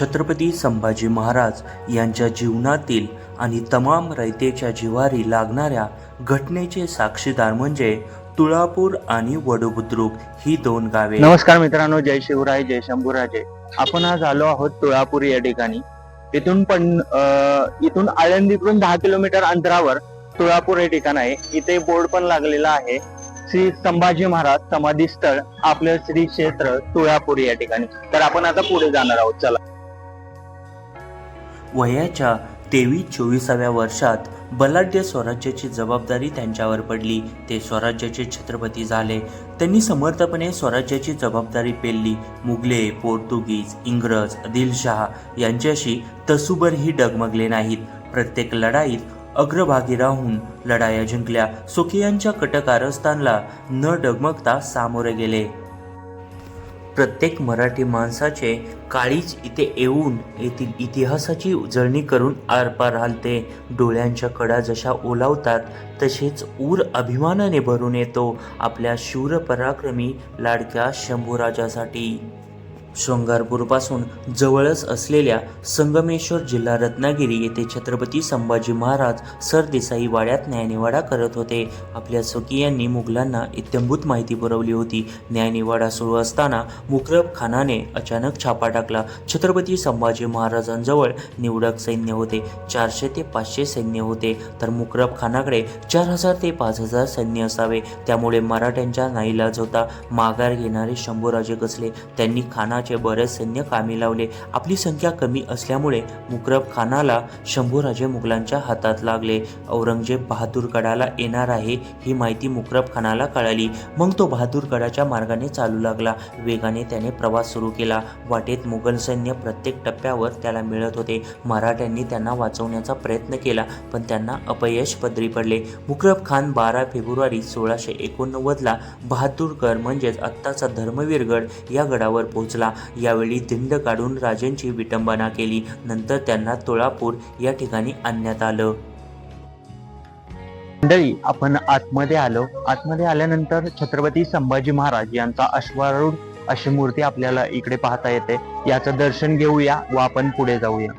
छत्रपती संभाजी महाराज यांच्या जीवनातील आणि तमाम रयतेच्या जिवारी लागणाऱ्या घटनेचे साक्षीदार म्हणजे तुळापूर आणि वडुबुद्रुक ही दोन गावे. नमस्कार मित्रांनो जय शिवराय जय शंभूराजे. आपण आज आलो आहोत तुळापूर या ठिकाणी. इथून पण अं, इथून आळंदीकडून दहा किलोमीटर अंतरावर तुळापूर हे ठिकाण आहे. इथे बोर्ड पण लागलेला आहे. श्री संभाजी महाराज समाधी स्थळ आपलं श्री क्षेत्र तुळापूर या ठिकाणी. तर आपण आता पुढे जाणार आहोत. चला. वयाच्या तेवीस चोवीसाव्या वर्षात बलाढ्य स्वराज्याची जबाबदारी त्यांच्यावर पडली. ते स्वराज्याचे छत्रपती झाले. त्यांनी समर्थपणे स्वराज्याची जबाबदारी पेलली. मुघले पोर्तुगीज इंग्रज आदिलशहा यांच्याशी तसुबरही डगमगले नाहीत. प्रत्येक लढाईत अग्रभागी राहून लढाया जिंकल्या. सुखियांच्या कटकारस्थानला न डगमगता सामोरे गेले. प्रत्येक मराठी माणसाचे काळीच इथे येऊन येथील इतिहासाची उजळणी करून आरपार हालते. डोळ्यांच्या कडा जशा ओलावतात तसेच ऊर अभिमानाने भरून येतो आपल्या शूर पराक्रमी लाडक्या शंभूराजासाठी. शृंगारपूरपासून जवळच असलेल्या संगमेश्वर जिल्हा रत्नागिरी येथे छत्रपती संभाजी महाराज सरदेसाई वाड्यात न्यायनिवाडा करत होते. आपल्या स्वकीयांनी मुघलांना इत्यंभूत माहिती पुरवली होती. न्यायनिवाडा सुरू असताना मुकरब खानाने अचानक छापा टाकला. छत्रपती संभाजी महाराजांजवळ निवडक सैन्य होते. चारशे ते पाचशे सैन्य होते. तर मुकरब खानाकडे चार हजार ते पाच हजार सैन्य असावे. त्यामुळे मराठ्यांच्या नाईलाज होता. माघार घेणारे शंभूराजे कसले? त्यांनी खाना खानाचे बरेच सैन्य कामी लावले. आपली संख्या कमी असल्यामुळे मुकरब खानाला शंभूराजे मुघलांच्या हातात लागले. औरंगजेब बहादूरगडाला येणार आहे ही माहिती मुकरब खानाला कळाली. मग तो बहादूरगडाच्या मार्गाने चालू लागला. वेगाने त्याने प्रवास सुरू केला. वाटेत मुघल सैन्य प्रत्येक टप्प्यावर त्याला मिळत होते. मराठ्यांनी त्यांना वाचवण्याचा प्रयत्न केला पण त्यांना अपयश पदरी पडले. मुकरब खान बारा फेब्रुवारी सोळाशे एकोणनव्वदला बहादूरगड म्हणजेच आत्ताचा धर्मवीरगड या गडावर पोहोचला. यावेळी दिंड काढून राजांची विटंबना केली. नंतर त्यांना तुळापूर या ठिकाणी आणण्यात आलं. मंडळी आपण आतमध्ये आलो. आतमध्ये आल्यानंतर छत्रपती संभाजी महाराज यांचा अश्वारूढ अशी मूर्ती आपल्याला इकडे पाहता येते. याचं दर्शन घेऊया व आपण पुढे जाऊया.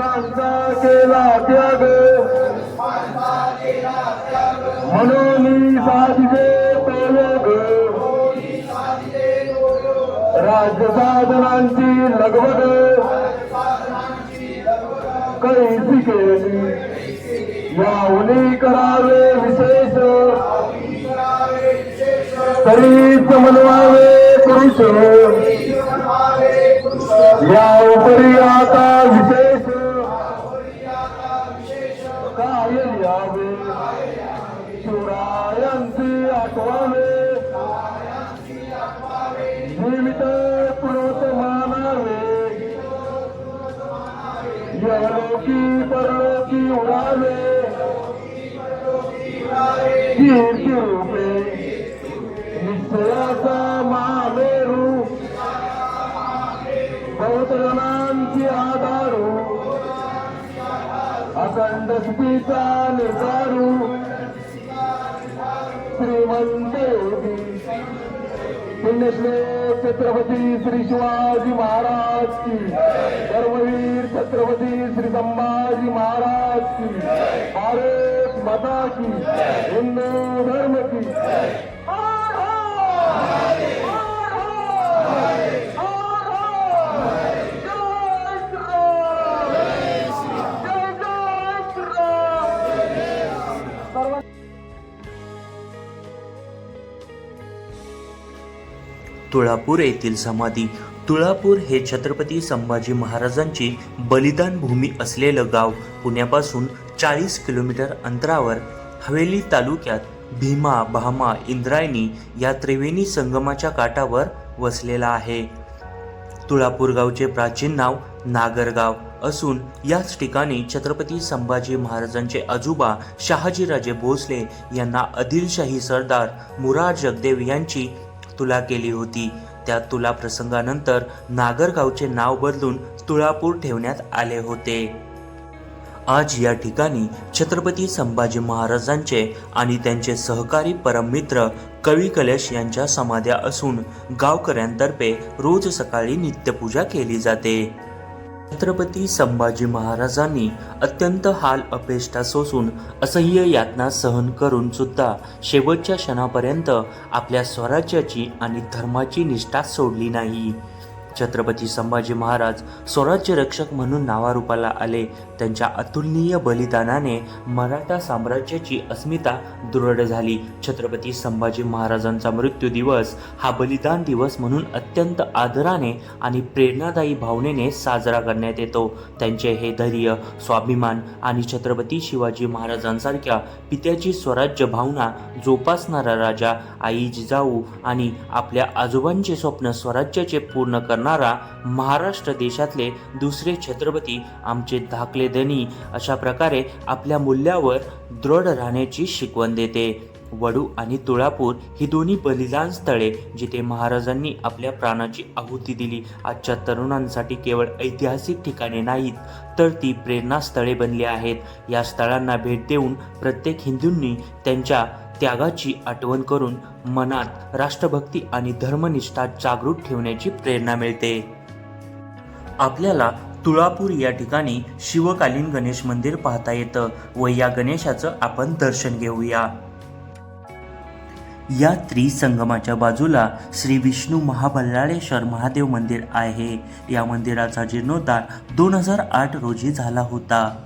सकल केला त्याग. म्हणून साधले प्रयोग राज्य साधनांची लगबग. कैसी केली? यावनी करावे विशेष. तरीच म्हणवावे पुरुष. या उपरी आता अखंड स्थितीचा निर्धारू श्रीमंत योगी पुण्यश्री छत्रपती श्री शिवाजी महाराज की धर्मवीर छत्रपती श्री संभाजी महाराज की भारत माता की हिंदू धर्म की तुळापूर येथील समाधी. तुळापूर हे छत्रपती संभाजी महाराजांची बलिदान भूमी असलेलं गाव. पुण्यापासून चाळीस किलोमीटर अंतरावर हवेली तालुक्यात भीमा भामा इंद्रायणी या त्रिवेणी संगमाच्या काठावर वसलेला आहे. तुळापूर गावचे प्राचीन नाव नागरगाव असून याच ठिकाणी छत्रपती संभाजी महाराजांचे आजोबा शहाजीराजे भोसले यांना आदिलशाही सरदार मुरार जगदेव यांची तुला केली होती. त्या तुला प्रसंगानंतर नागरगावचे नाव बदलून तुळापूर ठेवण्यात आले होते. आज या ठिकाणी छत्रपती संभाजी महाराजांचे आणि त्यांचे सहकारी परममित्र कवी कलश यांच्या समाध्या असून गावकऱ्यांतर्फे रोज सकाळी नित्यपूजा केली जाते. छत्रपती संभाजी महाराजांनी अत्यंत हाल अपेष्टा सोसून असह्य यातना सहन करून सुद्धा शेवटच्या क्षणापर्यंत आपल्या स्वराज्याची आणि धर्माची निष्ठा सोडली नाही. छत्रपती संभाजी महाराज स्वराज्य रक्षक म्हणून नावारूपाला आले. त्यांच्या अतुलनीय बलिदानाने मराठा साम्राज्याची अस्मिता दृढ झाली. छत्रपती संभाजी महाराजांचा मृत्यू दिवस हा बलिदान दिवस म्हणून अत्यंत आदराने आणि प्रेरणादायी भावनेने साजरा करण्यात येतो. त्यांचे हे धैर्य स्वाभिमान आणि छत्रपती शिवाजी महाराजांसारख्या पित्याची स्वराज्य भावना जोपासणारा राजा आई जिजाऊ आणि आपल्या आजोबांचे स्वप्न स्वराज्याचे पूर्ण कर महाराष्ट्र देशातले दुसरे छत्रपती आमचे धाकले धनी अशा प्रकारे आपल्या मूल्यावर दृढ राहण्याची शिकवण देते. वडू आणि तुळापूर ही दोन्ही बलिदान स्थळे जिथे महाराजांनी आपल्या प्राणाची आहुती दिली. आजच्या तरुणांसाठी केवळ ऐतिहासिक ठिकाणे नाहीत तर ती प्रेरणास्थळे बनली आहेत. या स्थळांना भेट देऊन प्रत्येक हिंदूंनी त्यांच्या त्यागाची आठवण करून मनात राष्ट्रभक्ती आणि धर्मनिष्ठा जागृत ठेवण्याची प्रेरणा मिळते. आपल्याला तुळापूर या ठिकाणी शिवकालीन गणेश मंदिर पाहता येतं व या गणेशाचं आपण दर्शन घेऊया. या त्रिसंगमाच्या बाजूला श्री विष्णू महाबल्लाळेश्वर महादेव मंदिर आहे. या मंदिराचा जीर्णोद्धार दोन हजार आठ रोजी झाला होता.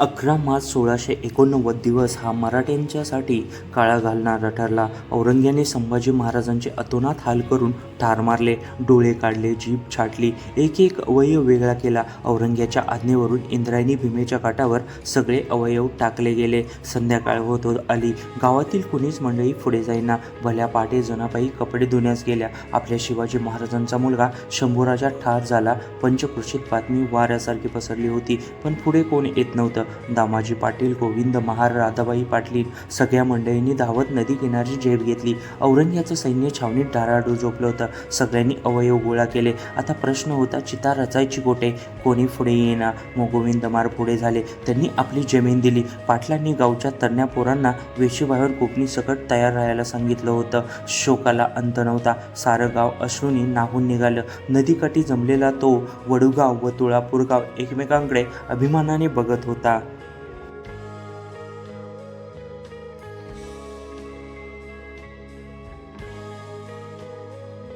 अकरा मार्च सोळाशे एकोणनव्वद दिवस हा मराठ्यांच्यासाठी काळा घालणारा ठरला. औरंग्याने संभाजी महाराजांचे अतोनात हाल करून ठार मारले डोळे काढले जीभ छाटली एक एक अवयव वेगळा केला. औरंग्याच्या आज्ञेवरून इंद्रायणी भीमेच्या काठावर सगळे अवयव टाकले गेले. संध्याकाळ होत होत आली. गावातील कुणीच मंडळी पुढे जाईना. भल्या पाटे जनाबाई कपडे धुण्यास गेल्या. आपल्या शिवाजी महाराजांचा मुलगा शंभूराजा ठार झाला. पंचकृषीत बातमी वाऱ्यासारखी पसरली होती पण पुढे कोण येत नव्हतं. दामाजी पाटील गोविंद महार राधाबाई पाटील सगळ्या मंडळींनी धावत नदी किनारी झेप घेतली. औरंग्याचं सैन्य छावणीत डाराडूर झोपलं होतं. सगळ्यांनी अवयव गोळा केले. आता प्रश्न होता चिता रचायची कोठे? कोणी पुढे येणार मग गोविंद मार पुढे झाले. त्यांनी आपली जमीन दिली. पाटलांनी गावच्या तरण्या पोरांना वेशीबाहेर कोकणी सकट तयार राहायला सांगितलं होतं. शोकाला अंत नव्हता. सारं गाव अश्रूनी नाहून निघालं. नदीकाठी जमलेला तो वडूगाव व तुळापूर गाव एकमेकांकडे अभिमानाने बघत होता.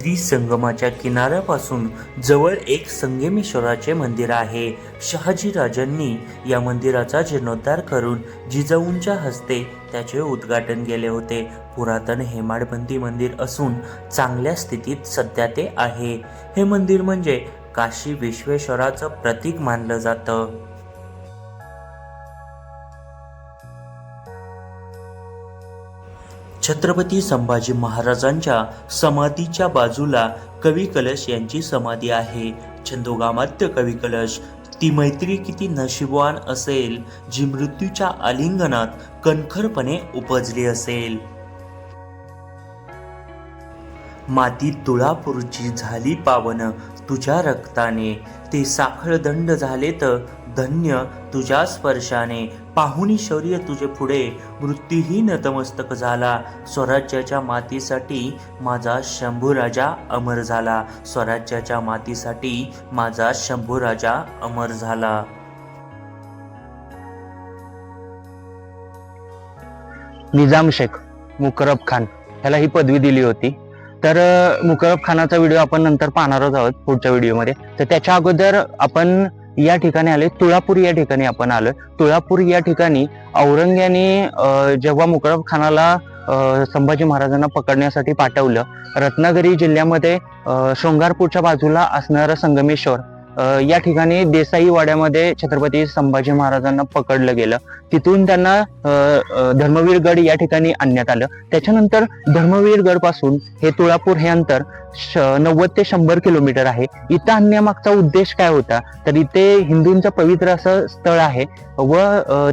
त्रिसंगमाच्या किनाऱ्यापासून जवळ एक संगमेश्वराचे मंदिर आहे. शहाजी राजांनी या मंदिराचा जीर्णोद्धार करून जिजाऊंच्या हस्ते त्याचे उद्घाटन केले होते. पुरातन हेमाडबंदी मंदिर असून चांगल्या स्थितीत सध्या ते आहे. हे मंदिर म्हणजे काशी विश्वेश्वराचं प्रतीक मानलं जातं. छत्रपती संभाजी महाराजांच्या समाधीच्या बाजूला कवी कलश यांची समाधी आहे. छंदोगामात्य कवी कलश ती मैत्री किती नशिबवान असेल जी मृत्यूच्या आलिंगनात कणखरपणे उपजली असेल. माती तुळापूरची झाली पावन तुझ्या रक्ताने ते साखळदंड झाले तर धन्य तुझ्या स्पर्शाने. पाहुणी शौर्य तुझे पुढे. मृत्यूही नतमस्तक झाला. स्वराज्याच्या मातीसाठी माझा शंभूराजा अमर झाला. स्वराज्याच्या मातीसाठी माझा शंभूराजा अमर झाला. निजाम शेख मुकरब खान ह्याला ही पदवी दिली होती. तर मुकरब खानाचा व्हिडिओ आपण नंतर पाहणारच आहोत पुढच्या व्हिडिओमध्ये. तर त्याच्या अगोदर आपण या ठिकाणी आले तुळापूर या ठिकाणी आपण आलो तुळापूर या ठिकाणी औरंग्याने अं, जेव्हा मुकरब खानाला अं, संभाजी महाराजांना पकडण्यासाठी पाठवलं रत्नागिरी जिल्ह्यामध्ये अं, शृंगारपूरच्या बाजूला असणारं संगमेश्वर या ठिकाणी देसाई वाड्यामध्ये छत्रपती संभाजी महाराजांना पकडलं गेलं. तिथून त्यांना धर्मवीरगड धर्मवीर गड या ठिकाणी आणण्यात आलं. त्याच्यानंतर धर्मवीर गडपासून हे तुळापूर हे अंतर श- नव्वद ते शंभर किलोमीटर आहे. इथं आणण्यामागचा उद्देश काय होता? तर इथे हिंदूंचं पवित्र असं स्थळ आहे व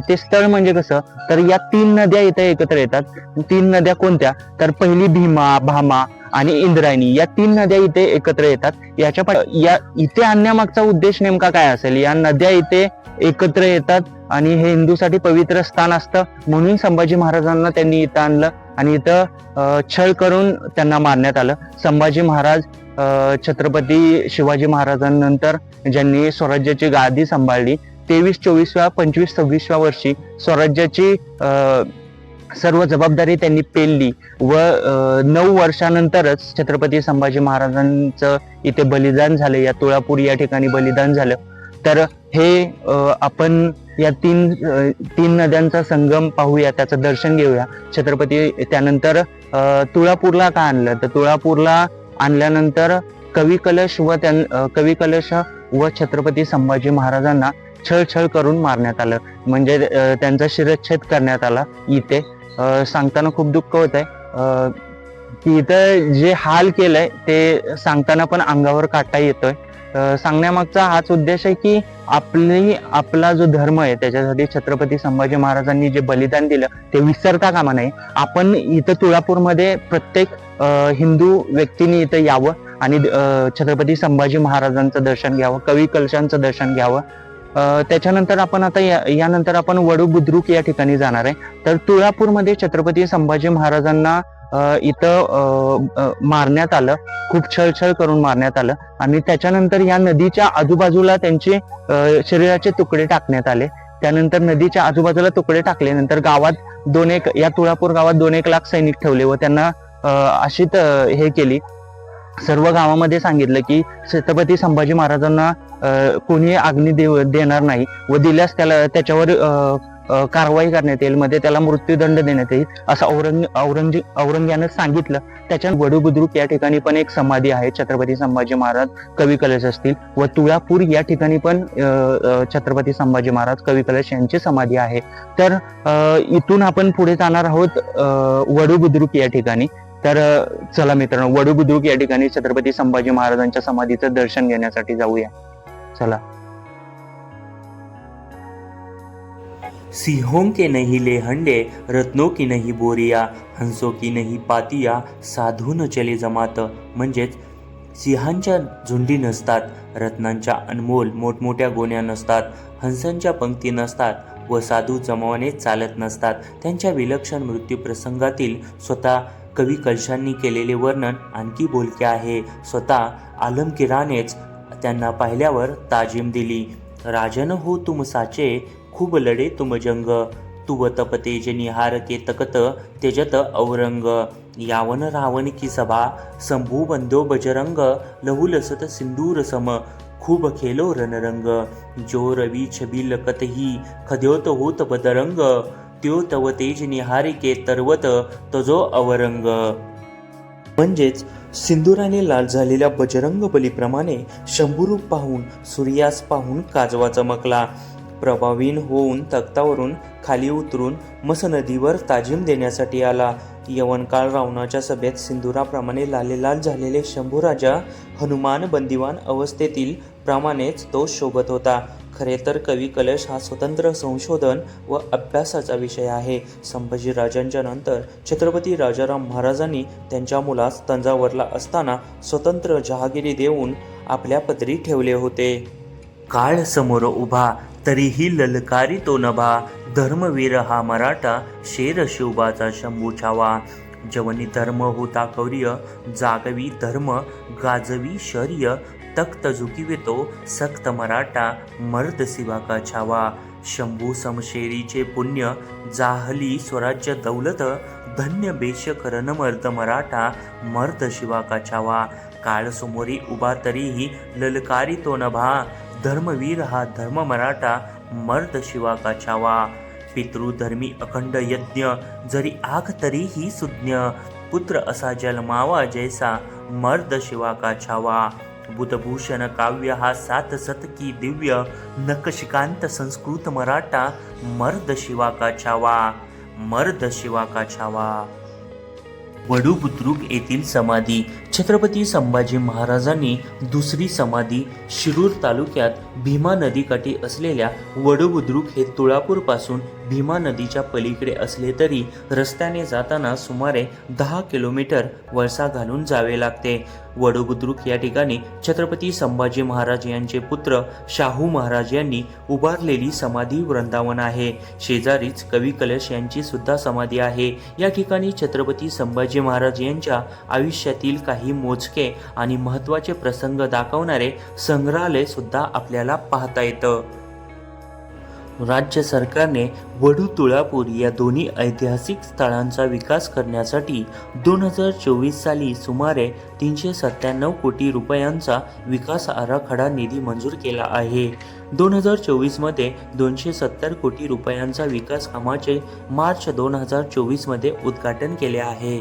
ते स्थळ म्हणजे कसं? तर या तीन नद्या इथे एकत्र येतात. तीन नद्या कोणत्या? तर पहिली भीमा भामा आणि इंद्रायणी या तीन नद्या इथे एकत्र येतात. याच्या या इथे आणण्यामागचा उद्देश नेमका काय असेल? या नद्या इथे एकत्र येतात आणि हे हिंदूसाठी पवित्र स्थान असतं. म्हणून संभाजी महाराजांना त्यांनी इथं आणलं आणि इथं अं, छळ करून त्यांना मारण्यात आलं. संभाजी महाराज अं, छत्रपती शिवाजी महाराजांनंतर ज्यांनी स्वराज्याची गादी सांभाळली तेवीस चोवीसव्या पंचवीस सव्वीसव्या वर्षी स्वराज्याची अं, सर्व जबाबदारी त्यांनी पेलली व नऊ वर्षानंतरच छत्रपती संभाजी महाराजांचं इथे बलिदान झालं या तुळापूर या ठिकाणी बलिदान झालं. तर हे अं, आपण या तीन तीन नद्यांचा संगम पाहूया त्याचं दर्शन घेऊया. छत्रपती त्यानंतर अं, तुळापूरला का आणलं? तर तुळापूरला आणल्यानंतर कवी कलश व त्यां कवी कलश व छत्रपती संभाजी महाराजांना छळछळ करून मारण्यात आलं. म्हणजे त्यांचा शिरच्छेद करण्यात आला इथे. सांगताना खूप दुःख होत आहे की इथं जे हाल केलंय ते सांगताना पण अंगावर काटा येतोय. सांगण्यामागचा हाच उद्देश आहे की आपली आपला जो धर्म आहे त्याच्यासाठी छत्रपती संभाजी महाराजांनी जे बलिदान दिलं ते विसरता कामा नये. आपण इथं तुळापूरमध्ये प्रत्येक हिंदू व्यक्तीने इथं यावं आणि छत्रपती संभाजी महाराजांचं दर्शन घ्यावं कवी कलशांचं दर्शन घ्यावं. त्याच्यानंतर आपण आता या- यानंतर आपण वडू बुद्रुक या ठिकाणी जाणार आहे. तर तुळापूरमध्ये छत्रपती संभाजी महाराजांना इथं अं, मारण्यात आलं. खूप छळछळ करून मारण्यात आलं. आणि त्याच्यानंतर या नदीच्या आजूबाजूला त्यांचे अं, शरीराचे तुकडे टाकण्यात आले. त्यानंतर नदीच्या आजूबाजूला तुकडे टाकले नंतर गावात दोन एक या तुळापूर गावात दोन एक लाख सैनिक ठेवले व त्यांना अं, अशी त- हे केली. सर्व गावामध्ये सांगितलं की छत्रपती संभाजी महाराजांना कोणी अग्नी देव देणार नाही व दिल्यास त्याला त्याच्यावर कारवाई करण्यात येईल मध्ये त्याला मृत्यूदंड देण्यात येईल असं औरंग औरंग औरंग्यानं सांगितलं. त्याच्या वडुबुद्रुक या ठिकाणी पण एक समाधी आहे छत्रपती संभाजी महाराज कवी कलश असतील व तुळापूर या ठिकाणी पण छत्रपती संभाजी महाराज कवी कलश यांची समाधी आहे. तर इथून आपण पुढे जाणार आहोत वडुबुद्रुक वडू बुद्रुक या ठिकाणी. तर चला मित्रांनो वडू बुद्रुक या ठिकाणी छत्रपती संभाजी महाराजांच्या समाधीचं दर्शन घेण्यासाठी जाऊया. चला. सिंहों के नहीं ले हंडे रत्नों की नहीं बोरिया हंसों की नहीं पातिया साधून चले जमात. म्हणजेच सिंहांच्या झुंडी नसतात रत्नांच्या अनमोल मोठमोठ्या गोण्या नसतात हंसांच्या पंक्ती नसतात व साधू जमावाने चालत नसतात. त्यांच्या विलक्षण मृत्यू प्रसंगातील स्वतः कवी कलशांनी केलेले वर्णन आणखी बोलके आहे. स्वतः आलमगिरानेच त्यांना पाहिल्यावर ताजीम दिली. राजन हो तुमसाचे खूप लढे तुम जंग. तुव तप तेज निहार के तकत तेजत औरंग यावन रावण की सभा शंभू बंदो बजरंग. लहू लसत सिंदूर सम खूप खेलो रणरंग. जो रवी छबी लकतही खद्योत होत बदरंग. त्यो तव तेज तरवत तजो अवरंग. म्हणजेच सिंदुराने लाल झालेल्या बजरंग बलीप्रमाणे शंभूरूप पाहून सूर्यास पाहून काजवा चमकला. प्रभावीन होऊन तख्तावरून खाली उतरून मस नदीवर ताजीम देण्यासाठी आला. यवनकाळ रावणाच्या सभेत सिंदुराप्रमाणे लालेलाल झालेले शंभूराजा हनुमान बंदिवान अवस्थेतील प्रमाणेच तो शोभत होता. खरे तर कवी कलश हा स्वतंत्र संशोधन व अभ्यासाचा विषय आहे. संभाजी राजांच्या नंतर छत्रपती राजाराम महाराजांनी त्यांच्या मुलास तंजावरला असताना स्वतंत्र जहागिरी देऊन आपल्या पदरी ठेवले होते. काळ समोर उभा तरीही ललकारी तो नभा. धर्मवीर हा मराठा शेर शिवबाचा शंभू छावा. जवनी धर्म होता कौर्य जागवी धर्म गाजवी शर्य. तख्त झुकिवितो सक्त मराठा मर्द शिवा का छावा. शंभू समशेरीचे पुण्य जाहली स्वराज्य दौलत धन्य बेश करण मर्द मराठा मर्द शिवा का छावा. काळ समोरी उभा तरीही ललकारी तो नभा. धर्मवीर हा धर्म मराठा मर्द शिवा का छावा. पितृधर्मी अखंड यज्ञ जरी आग तरीही सुज्ञ. पुत्र असा जलमावा जैसा मर्द शिवा का छावा. बुधभूषण काव्य हा सात सतकी दिव्य नकशिकांत संस्कृत मराठा मर्द शिवा का छावा मर्द शिवा का छावा. वडू बुद्रुक येथील समाधी छत्रपती संभाजी महाराजांनी दुसरी समाधी शिरूर तालुक्यात भीमा नदीकाठी असलेल्या वडू बुद्रुक हे तुळापूरपासून भीमा नदीच्या पलीकडे असले तरी रस्त्याने जाताना सुमारे दहा किलोमीटर वळसा घालून जावे लागते. वडबुद्रुक या ठिकाणी छत्रपती संभाजी महाराज यांचे पुत्र शाहू महाराज यांनी उभारलेली समाधी वृंदावन आहे. शेजारीच कवी कलश यांची सुद्धा समाधी आहे. या ठिकाणी छत्रपती संभाजी महाराज यांच्या आयुष्यातील काही मोजके आणि महत्त्वाचे प्रसंग दाखवणारे संग्रहालय सुद्धा आपल्याला पाहता येतं. राज्य सरकारने वडू तुळापूर या दोन्ही ऐतिहासिक स्थळांचा विकास करण्यासाठी दोन हजार चोवीस साली सुमारे तीनशे सत्त्याण्णव कोटी रुपयांचा विकास आराखडा निधी मंजूर केला आहे. दोन हजार चोवीसमध्ये दोनशे सत्तर कोटी रुपयांचा विकास कामाचे मार्च दोन हजार चोवीसमध्ये उद्घाटन केले आहे.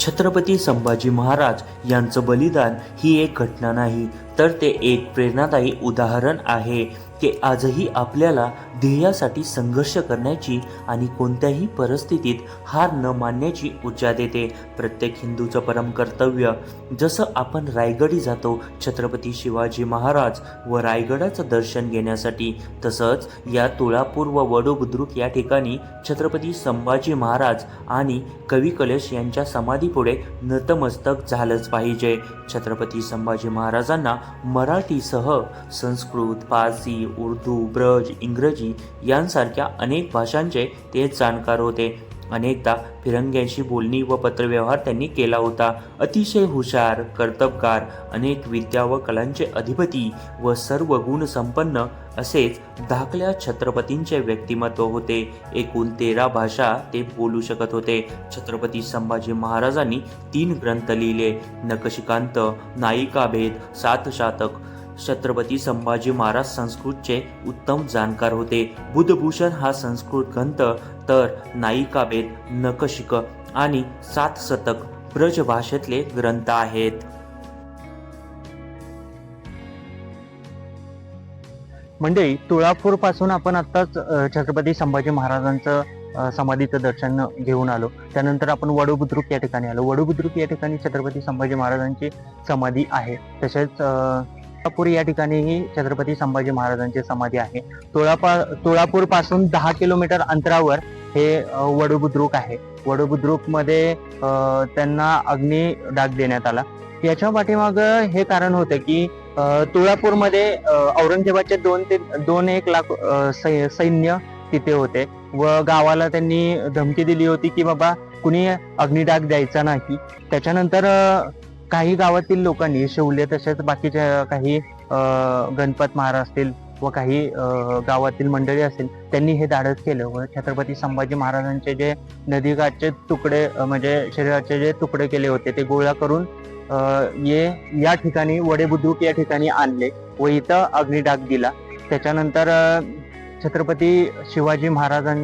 छत्रपती संभाजी महाराज यांचं बलिदान ही एक घटना नाही तर ते एक प्रेरणादायी उदाहरण आहे. की आजही आपल्याला ध्येयासाठी संघर्ष करण्याची आणि कोणत्याही परिस्थितीत हार न मानण्याची ऊर्जा देते. प्रत्येक हिंदूचं परम कर्तव्य जसं आपण रायगडी जातो छत्रपती शिवाजी महाराज व रायगडाचं दर्शन घेण्यासाठी तसंच या तुळापूर व वडू बुद्रुक या ठिकाणी छत्रपती संभाजी महाराज आणि कवी कलश यांच्या समाधीपुढे नतमस्तक झालंच पाहिजे. छत्रपती संभाजी महाराजांना मराठीसह संस्कृत पारसी उर्दू ब्रज इंग्रजी यांसारख्या अनेक भाषांचे ते जाणकार होते. अनेकदा फिरंग्यांशी बोलणी व पत्रव्यवहार त्यांनी केला होता. अतिशय हुशार कर्तबगार अनेक विद्या व कलांचे अधिपती व सर्व गुण संपन्न असेच धाकल्या छत्रपतींचे व्यक्तिमत्व होते. एकूण तेरा भाषा ते बोलू शकत होते. छत्रपती संभाजी महाराजांनी तीन ग्रंथ लिहिले. नकशिकांत नायिकाभेद सात शातक छत्रपती संभाजी महाराज संस्कृतचे उत्तम जाणकार होते. बुधभूषण हा संस्कृत ग्रंथ तर नायिकाभेद नकशिक आणि सात शतक ब्रज भाषेतले ग्रंथ आहेत. म्हणजे तुळापूरपासून आपण आताच छत्रपती संभाजी महाराजांचं समाधीचं दर्शन घेऊन आलो. त्यानंतर आपण वडोबुद्रुक या ठिकाणी आलो. वडोबुद्रुक या ठिकाणी छत्रपती संभाजी महाराजांची समाधी आहे. तसेच तुळापूर या ठिकाणीही छत्रपती संभाजी महाराजांची समाधी आहे. तुळापा तुळापूरपासून दहा किलोमीटर अंतरावर हे वडुबुद्रुक आहे. वडुबुद्रुकमध्ये त्यांना अग्नी डाग देण्यात आला. याच्या पाठीमाग हे कारण होतं की तुळापूरमध्ये औरंगजेबाचे दोन ते दोन एक लाख सै- सैन्य तिथे होते व गावाला त्यांनी धमकी दिली होती की बाबा कुणी अग्निडाग द्यायचा नाही. त्याच्यानंतर काही गावातील लोकांनी शिवले तसेच बाकीच्या काही गणपत महाराज असतील व काही गावातील मंडळी असतील त्यांनी हे धाडस केलं. व छत्रपती संभाजी महाराजांचे जे नदीकाठचे तुकडे म्हणजे शरीराचे जे तुकडे केले होते ते गोळा करून ये या ठिकाणी वडे बुद्रुक या ठिकाणी आणले व इथं अग्निडाग दिला. त्याच्यानंतर छत्रपती शिवाजी महाराजां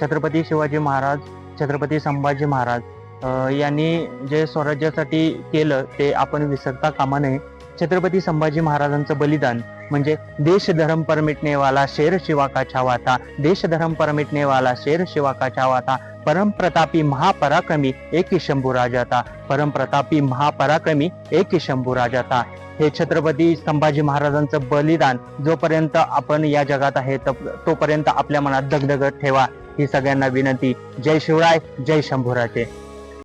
छत्रपती शिवाजी महाराज छत्रपती संभाजी महाराज यांनी जे स्वराज्यासाठी केलं ते आपण विसरता कामा नये. छत्रपती संभाजी महाराजांचं बलिदान म्हणजे देश धर्म पर वाला शेर शिवा का देश धर्म परमिटने वाला शेर शिवा का परमप्रतापी था महापराक्रमी एक शंभू राजाता परमप्रतापी महापराक्रमी एक शंभू राजाता. हे छत्रपती संभाजी महाराजांचं बलिदान जोपर्यंत आपण या जगात आहे तोपर्यंत आपल्या मनात दगदगत ठेवा. ही सगळ्यांना विनंती. जय शिवराय जय शंभूराजे.